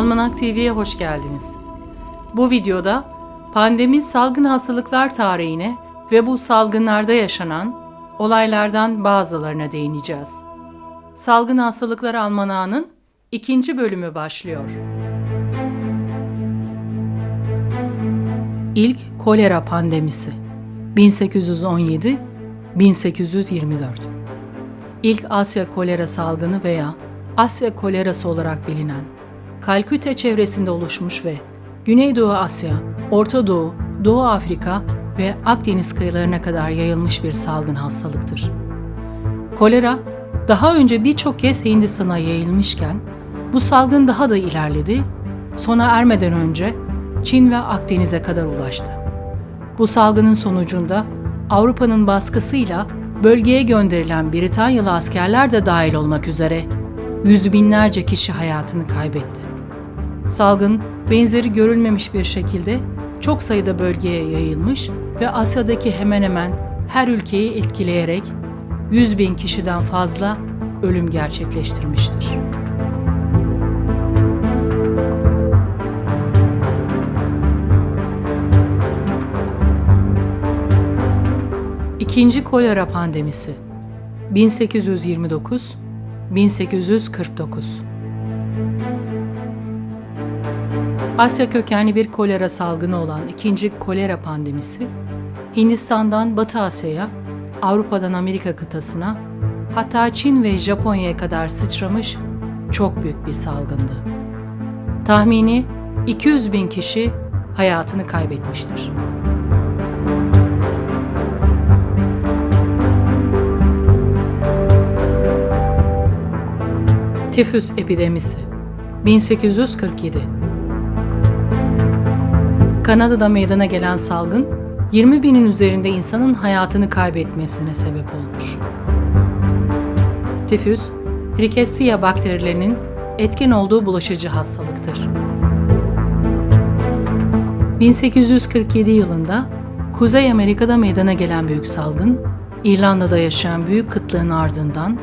Almanak TV'ye hoş geldiniz. Bu videoda pandemi salgın hastalıklar tarihine ve bu salgınlarda yaşanan olaylardan bazılarına değineceğiz. Salgın Hastalıklar Almanağı'nın ikinci bölümü başlıyor. İlk kolera pandemisi 1817-1824 İlk Asya kolera salgını veya Asya kolerası olarak bilinen, Kalküte çevresinde oluşmuş ve Güneydoğu Asya, Orta Doğu, Doğu Afrika ve Akdeniz kıyılarına kadar yayılmış bir salgın hastalıktır. Kolera, daha önce birçok kez Hindistan'a yayılmışken, bu salgın daha da ilerledi, sona ermeden önce Çin ve Akdeniz'e kadar ulaştı. Bu salgının sonucunda Avrupa'nın baskısıyla bölgeye gönderilen Britanyalı askerler de dahil olmak üzere yüz binlerce kişi hayatını kaybetti. Salgın benzeri görülmemiş bir şekilde çok sayıda bölgeye yayılmış ve Asya'daki hemen hemen her ülkeyi etkileyerek 100 bin kişiden fazla ölüm gerçekleştirmiştir. İkinci kolera pandemisi 1829 Asya kökenli bir kolera salgını olan ikinci kolera pandemisi, Hindistan'dan Batı Asya'ya, Avrupa'dan Amerika kıtasına, hatta Çin ve Japonya'ya kadar sıçramış çok büyük bir salgındı. Tahmini 200 bin kişi hayatını kaybetmiştir. Tifüs epidemisi 1847 Kanada'da meydana gelen salgın 20 binin üzerinde insanın hayatını kaybetmesine sebep olmuş. Tifüs, Rickettsia bakterilerinin etkin olduğu bulaşıcı hastalıktır. 1847 yılında Kuzey Amerika'da meydana gelen büyük salgın, İrlanda'da yaşayan büyük kıtlığın ardından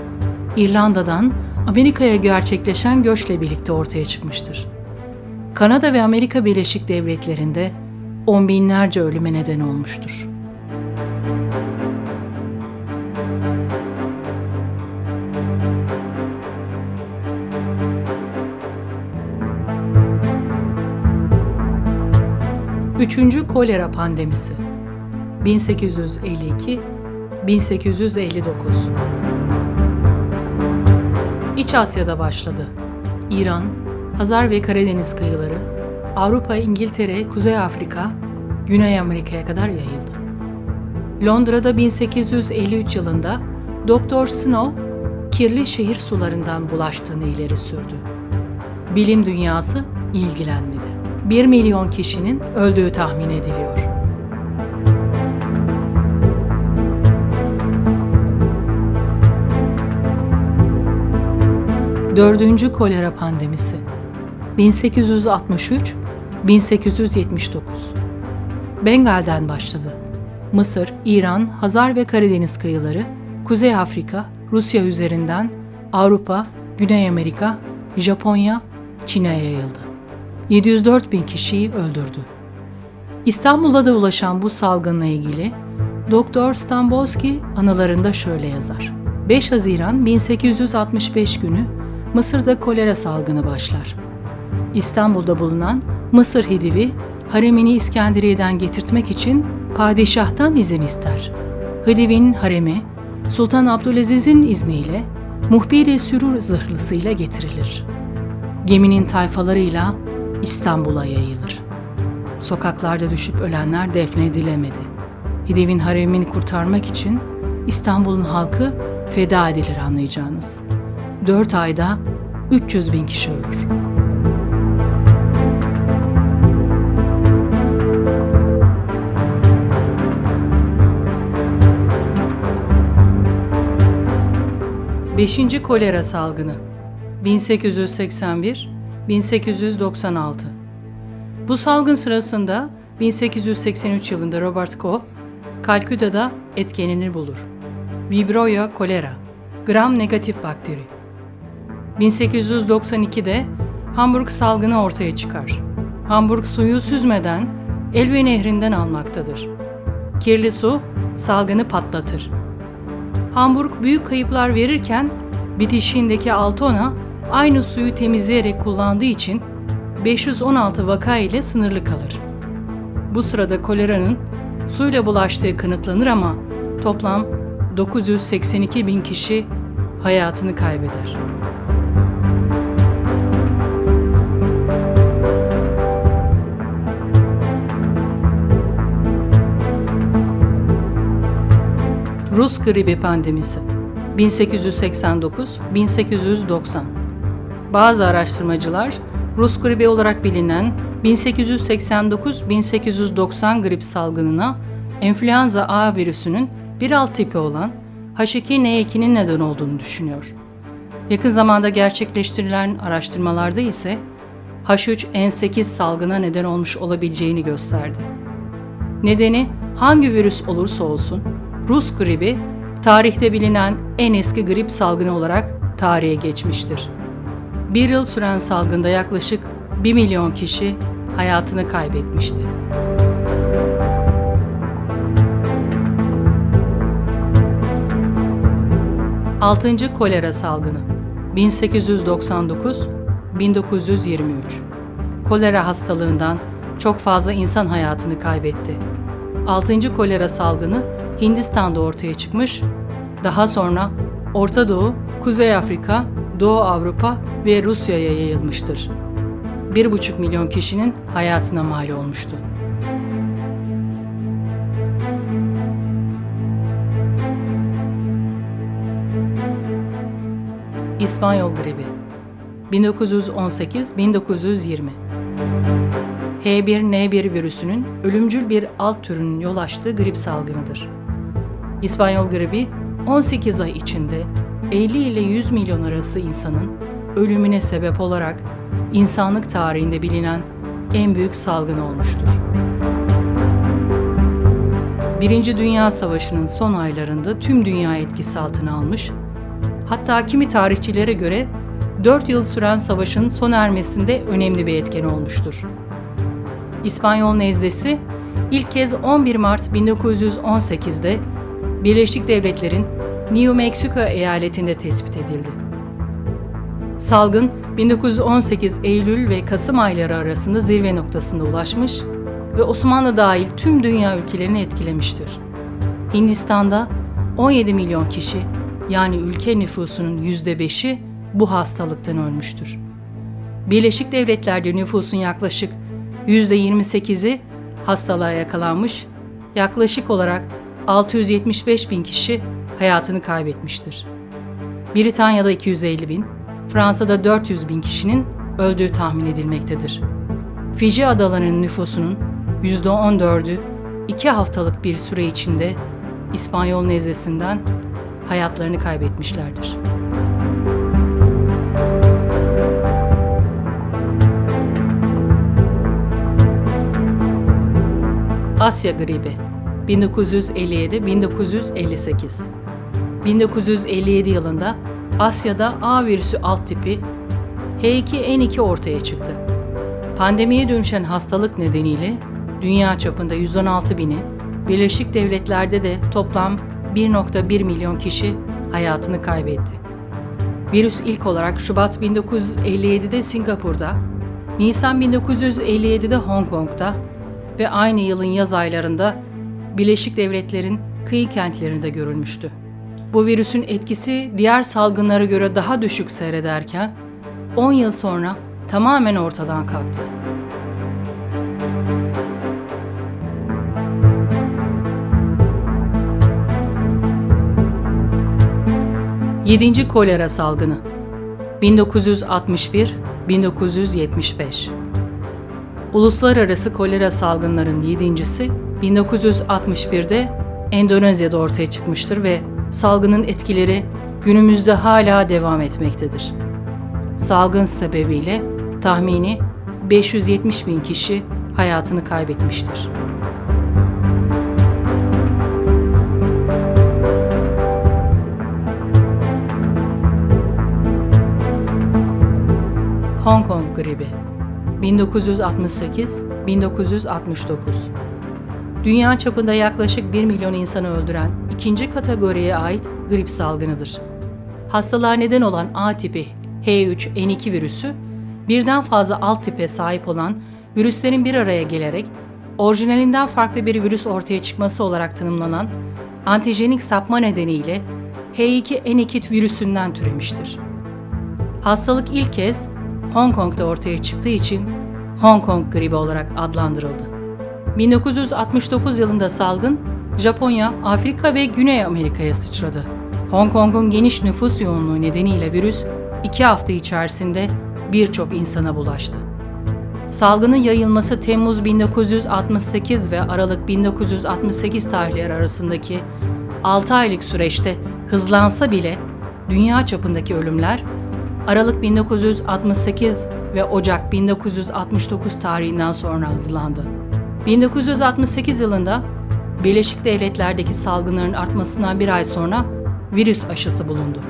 İrlanda'dan Amerika'ya gerçekleşen göçle birlikte ortaya çıkmıştır. Kanada ve Amerika Birleşik Devletleri'nde on binlerce ölüme neden olmuştur. Üçüncü kolera pandemisi 1852-1859 İç Asya'da başladı. İran, Hazar ve Karadeniz kıyıları, Avrupa, İngiltere, Kuzey Afrika, Güney Amerika'ya kadar yayıldı. Londra'da 1853 yılında Doktor Snow, kirli şehir sularından bulaştığını ileri sürdü. Bilim dünyası ilgilenmedi. 1 milyon kişinin öldüğü tahmin ediliyor. Dördüncü kolera pandemisi 1863-1879 Bengal'den başladı. Mısır, İran, Hazar ve Karadeniz kıyıları, Kuzey Afrika, Rusya üzerinden Avrupa, Güney Amerika, Japonya, Çin'e yayıldı. 704 bin kişiyi öldürdü. İstanbul'da da ulaşan bu salgınla ilgili Doktor Stambolski anılarında şöyle yazar. 5 Haziran 1865 günü Mısır'da kolera salgını başlar. İstanbul'da bulunan Mısır Hidivi, haremini İskenderiye'den getirtmek için padişahtan izin ister. Hidiv'in haremi, Sultan Abdülaziz'in izniyle muhbir-i sürur zırhlısıyla getirilir. Geminin tayfalarıyla İstanbul'a yayılır. Sokaklarda düşüp ölenler defnedilemedi. Hidiv'in haremini kurtarmak için İstanbul'un halkı feda edilir anlayacağınız.'' 4 ayda 300 bin kişi ölür. Beşinci kolera salgını 1881-1896 Bu salgın sırasında 1883 yılında Robert Koch, Kalküta'da etkenini bulur. Vibroya kolera, gram negatif bakteri. 1892'de Hamburg salgını ortaya çıkar. Hamburg suyu süzmeden Elbe nehrinden almaktadır. Kirli su salgını patlatır. Hamburg büyük kayıplar verirken bitişiğindeki Altona aynı suyu temizleyerek kullandığı için 516 vaka ile sınırlı kalır. Bu sırada koleranın suyla bulaştığı kanıtlanır ama toplam 982 bin kişi hayatını kaybeder. Rus gribi pandemisi 1889-1890 Bazı araştırmacılar Rus gribi olarak bilinen 1889-1890 grip salgınına enfluenza A virüsünün bir alt tipi olan H2N2'nin neden olduğunu düşünüyor. Yakın zamanda gerçekleştirilen araştırmalarda ise H3N8 salgına neden olmuş olabileceğini gösterdi. Nedeni hangi virüs olursa olsun Rus gribi tarihte bilinen en eski grip salgını olarak tarihe geçmiştir. Bir yıl süren salgında yaklaşık 1 milyon kişi hayatını kaybetmişti. Altıncı kolera salgını 1899-1923 Kolera hastalığından çok fazla insan hayatını kaybetti. Altıncı kolera salgını Hindistan'da ortaya çıkmış, daha sonra Orta Doğu, Kuzey Afrika, Doğu Avrupa ve Rusya'ya yayılmıştır. 1,5 milyon kişinin hayatına mal olmuştu. İspanyol gribi 1918-1920 H1N1 virüsünün ölümcül bir alt türünün yol açtığı grip salgınıdır. İspanyol gribi 18 ay içinde 50 ile 100 milyon arası insanın ölümüne sebep olarak insanlık tarihinde bilinen en büyük salgın olmuştur. Birinci Dünya Savaşı'nın son aylarında tüm dünya etkisi altına almış, hatta kimi tarihçilere göre 4 yıl süren savaşın sona ermesinde önemli bir etken olmuştur. İspanyol nezlesi ilk kez 11 Mart 1918'de Birleşik Devletler'in New Mexico eyaletinde tespit edildi. Salgın 1918 Eylül ve Kasım ayları arasında zirve noktasında ulaşmış ve Osmanlı dahil tüm dünya ülkelerini etkilemiştir. Hindistan'da 17 milyon kişi yani ülke nüfusunun %5'i bu hastalıktan ölmüştür. Birleşik Devletler'de nüfusun yaklaşık %28'i hastalığa yakalanmış, yaklaşık olarak 675 bin kişi hayatını kaybetmiştir. Britanya'da 250 bin, Fransa'da 400 bin kişinin öldüğü tahmin edilmektedir. Fiji adalarının nüfusunun %14'ü iki haftalık bir süre içinde İspanyol nezlesinden hayatlarını kaybetmişlerdir. Asya gribi 1957-1958 1957 yılında Asya'da A virüsü alt tipi H2N2 ortaya çıktı. Pandemiye dönüşen hastalık nedeniyle dünya çapında 116 bini, Birleşik Devletler'de de toplam 1.1 milyon kişi hayatını kaybetti. Virüs ilk olarak Şubat 1957'de Singapur'da, Nisan 1957'de Hong Kong'da ve aynı yılın yaz aylarında Birleşik Devletler'in kıyı kentlerinde görülmüştü. Bu virüsün etkisi diğer salgınlara göre daha düşük seyrederken 10 yıl sonra tamamen ortadan kalktı. Yedinci kolera salgını 1961-1975 Uluslararası kolera salgınların yedincisi 1961'de Endonezya'da ortaya çıkmıştır ve salgının etkileri günümüzde hala devam etmektedir. Salgın sebebiyle tahmini 570 bin kişi hayatını kaybetmiştir. Hong Kong gribi 1968-1969 Dünya çapında yaklaşık 1 milyon insanı öldüren ikinci kategoriye ait grip salgınıdır. Hastalığa neden olan A tipi H3N2 virüsü birden fazla alt tipe sahip olan virüslerin bir araya gelerek orijinalinden farklı bir virüs ortaya çıkması olarak tanımlanan antijenik sapma nedeniyle H2N2 virüsünden türemiştir. Hastalık ilk kez Hong Kong'da ortaya çıktığı için Hong Kong gribi olarak adlandırıldı. 1969 yılında salgın Japonya, Afrika ve Güney Amerika'ya sıçradı. Hong Kong'un geniş nüfus yoğunluğu nedeniyle virüs iki hafta içerisinde birçok insana bulaştı. Salgının yayılması Temmuz 1968 ve Aralık 1968 tarihleri arasındaki 6 aylık süreçte hızlansa bile dünya çapındaki ölümler Aralık 1968 ve Ocak 1969 tarihinden sonra hızlandı. 1968 yılında Birleşik Devletler'deki salgınların artmasından bir ay sonra virüs aşısı bulundu.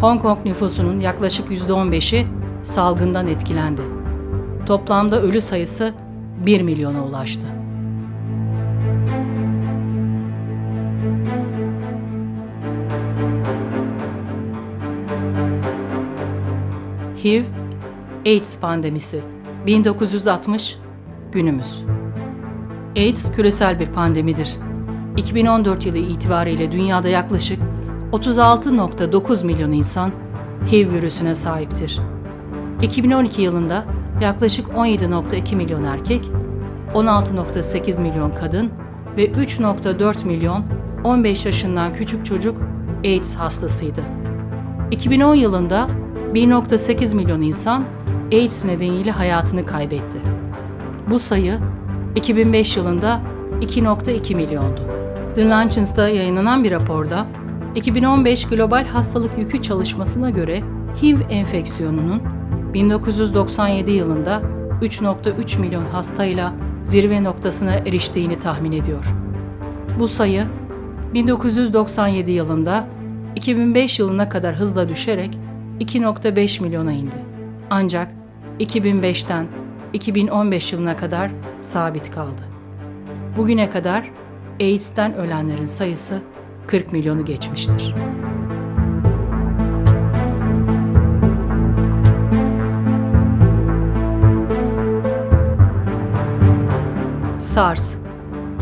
Hong Kong nüfusunun yaklaşık %15'i salgından etkilendi. Toplamda ölü sayısı 1 milyona ulaştı. HIV, AIDS pandemisi 1960 günümüz. AIDS küresel bir pandemidir. 2014 yılı itibariyle dünyada yaklaşık 36.9 milyon insan HIV virüsüne sahiptir. 2012 yılında yaklaşık 17.2 milyon erkek, 16.8 milyon kadın ve 3.4 milyon 15 yaşından küçük çocuk AIDS hastasıydı. 2010 yılında 1.8 milyon insan AIDS nedeniyle hayatını kaybetti. Bu sayı 2005 yılında 2.2 milyondu. The Lancet'da yayınlanan bir raporda 2015 Global Hastalık Yükü çalışmasına göre HIV enfeksiyonunun 1997 yılında 3.3 milyon hastayla zirve noktasına eriştiğini tahmin ediyor. Bu sayı 1997 yılında 2005 yılına kadar hızla düşerek 2.5 milyona indi. Ancak 2005'ten 2015 yılına kadar sabit kaldı. Bugüne kadar AIDS'ten ölenlerin sayısı 40 milyonu geçmiştir. SARS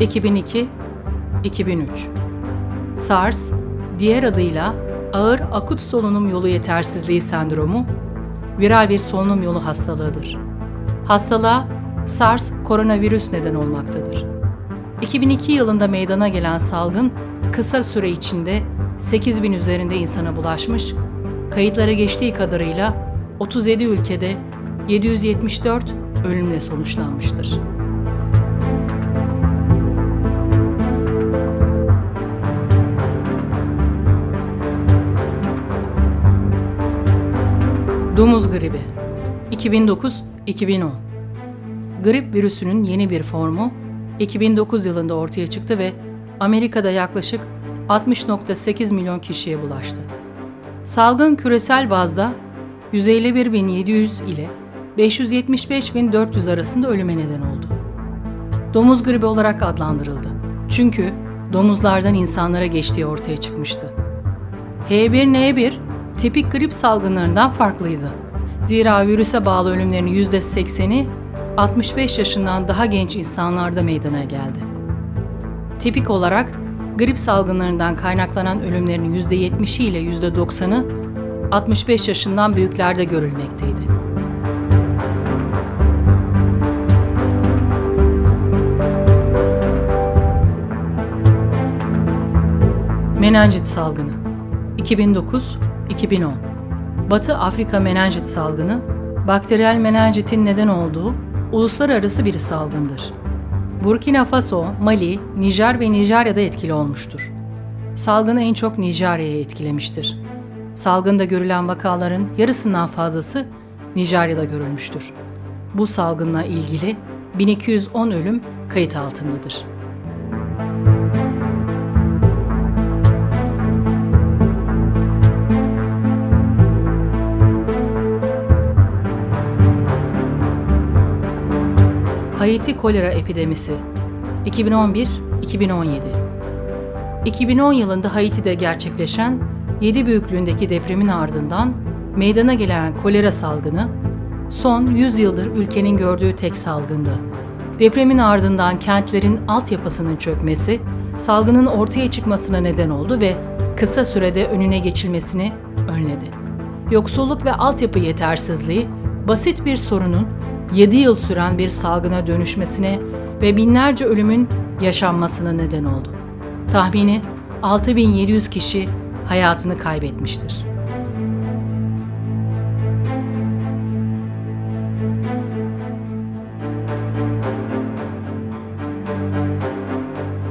2002-2003 SARS, diğer adıyla ağır akut solunum yolu yetersizliği sendromu, viral bir solunum yolu hastalığıdır. Hastalığa SARS koronavirüs neden olmaktadır. 2002 yılında meydana gelen salgın kısa süre içinde 8 bin üzerinde insana bulaşmış, kayıtlara geçtiği kadarıyla 37 ülkede 774 ölümle sonuçlanmıştır. Domuz gribi 2009-2010 Grip virüsünün yeni bir formu 2009 yılında ortaya çıktı ve Amerika'da yaklaşık 60.8 milyon kişiye bulaştı. Salgın küresel bazda 151.700 ile 575.400 arasında ölüme neden oldu. Domuz gribi olarak adlandırıldı. Çünkü domuzlardan insanlara geçtiği ortaya çıkmıştı. H1N1 tipik grip salgınlarından farklıydı. Zira virüse bağlı ölümlerin %80'i 65 yaşından daha genç insanlarda meydana geldi. Tipik olarak grip salgınlarından kaynaklanan ölümlerin %70'i ile %90'ı 65 yaşından büyüklerde görülmekteydi. Menenjit salgını 2009-2010 Batı Afrika menenjit salgını, bakteriyel menenjitin neden olduğu uluslararası bir salgındır. Burkina Faso, Mali, Nijer ve Nijerya'da etkili olmuştur. Salgını en çok Nijerya'ya etkilemiştir. Salgında görülen vakaların yarısından fazlası Nijerya'da görülmüştür. Bu salgınla ilgili 1210 ölüm kayıt altındadır. Haiti kolera epidemisi 2011-2017 2010 yılında Haiti'de gerçekleşen 7 büyüklüğündeki depremin ardından meydana gelen kolera salgını son 100 yıldır ülkenin gördüğü tek salgındı. Depremin ardından kentlerin altyapısının çökmesi salgının ortaya çıkmasına neden oldu ve kısa sürede önüne geçilmesini önledi. Yoksulluk ve altyapı yetersizliği basit bir sorunun 7 yıl süren bir salgına dönüşmesine ve binlerce ölümün yaşanmasına neden oldu. Tahmini 6700 kişi hayatını kaybetmiştir.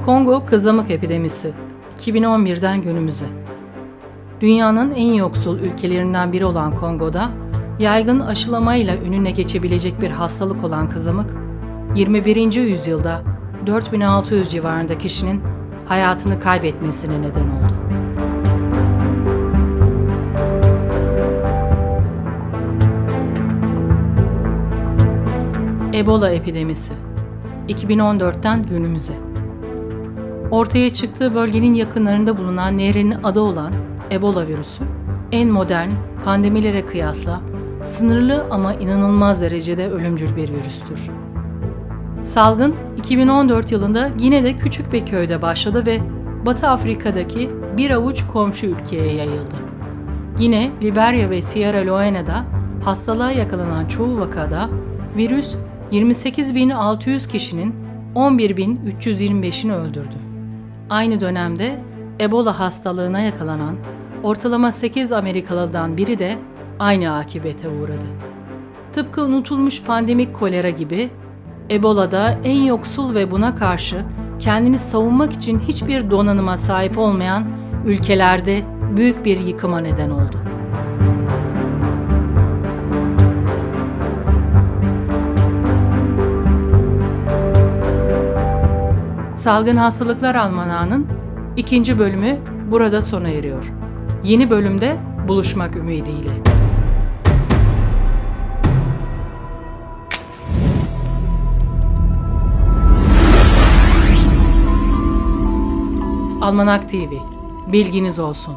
Kongo kızamık epidemisi 2011'den günümüze. Dünyanın en yoksul ülkelerinden biri olan Kongo'da yaygın aşılamayla önüne geçebilecek bir hastalık olan kızamık 21. yüzyılda 4600 civarında kişinin hayatını kaybetmesine neden oldu. Ebola epidemisi 2014'ten günümüze. Ortaya çıktığı bölgenin yakınlarında bulunan nehrin adı olan Ebola virüsü, en modern pandemilere kıyasla sınırlı ama inanılmaz derecede ölümcül bir virüstür. Salgın 2014 yılında yine de küçük bir köyde başladı ve Batı Afrika'daki bir avuç komşu ülkeye yayıldı. Yine Liberya ve Sierra Leone'da hastalığa yakalanan çoğu vakada virüs 28.600 kişinin 11.325'ini öldürdü. Aynı dönemde Ebola hastalığına yakalanan ortalama 8 Amerikalıdan biri de aynı akibete uğradı. Tıpkı unutulmuş pandemik kolera gibi Ebola'da en yoksul ve buna karşı kendini savunmak için hiçbir donanıma sahip olmayan ülkelerde büyük bir yıkıma neden oldu. Salgın Hastalıklar Almanağı'nın ikinci bölümü burada sona eriyor. Yeni bölümde buluşmak ümidiyle. Almanak TV. Bilginiz olsun.